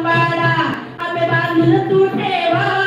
अंबाडा आंबे बांधून तू ठेवा